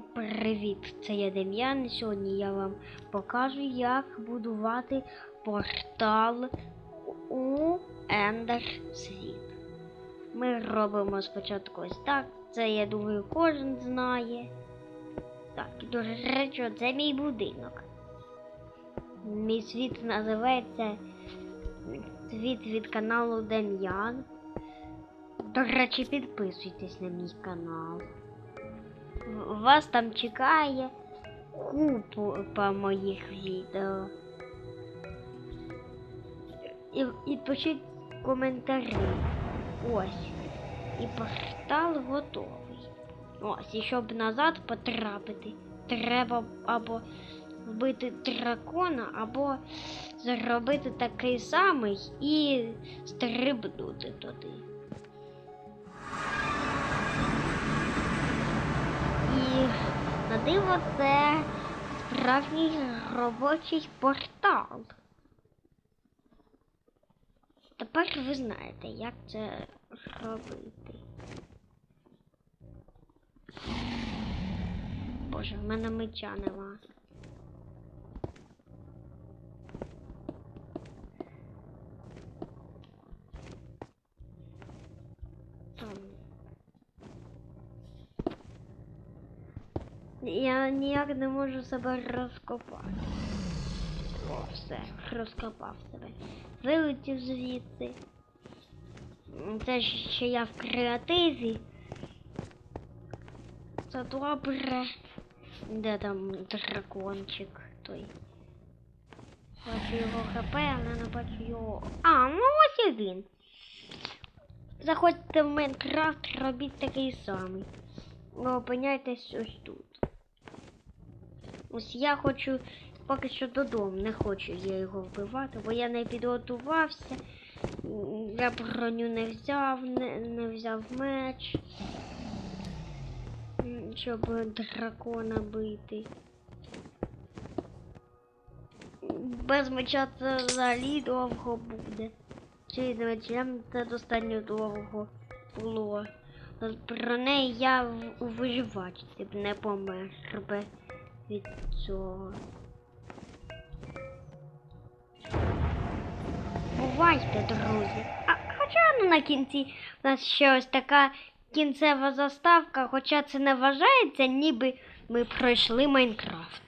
Привіт! Це я Дем'ян. Сьогодні я вам покажу, як будувати портал у Ендер Світ. Ми робимо спочатку ось так. Це, я думаю, кожен знає. Так, і до речі, це мій будинок. Мій світ називається Світ від каналу Дем'ян. До речі, підписуйтесь на мій канал. Вас там чекає купа моїх відео. І, і пишіть коментарі. Ось. І портал готовий. Ось, і щоб назад потрапити, треба або вбити дракона, або зробити такий самий і стрибнути туди. Диво це справжній робочий портал. Тепер ви знаєте, як це робити. Боже, в мене меча нема. Я ніяк не можу себе розкопати. О, все, розкопав себе. Вилетів звідси. Це ще я в креативі. Це добре. Де там дракончик той? Бачу його хп, але не бачу його. А, ну ось і він. Заходьте в Майнкрафт, робіть такий самий. Ви опиняйтесь ось тут. Ось я хочу поки що додому, не хочу я його вбивати, бо я не підготувався. Я броню не взяв, не, не взяв меч, щоб дракона бити. Без меча це взагалі довго буде. Чи з мечем це достатньо довго було. Про неї я в- у виживачці б не помер би від. Бувайте, друзі. А хоча ну, на кінці у нас ще ось така кінцева заставка, хоча це не вважається, ніби ми пройшли Майнкрафт.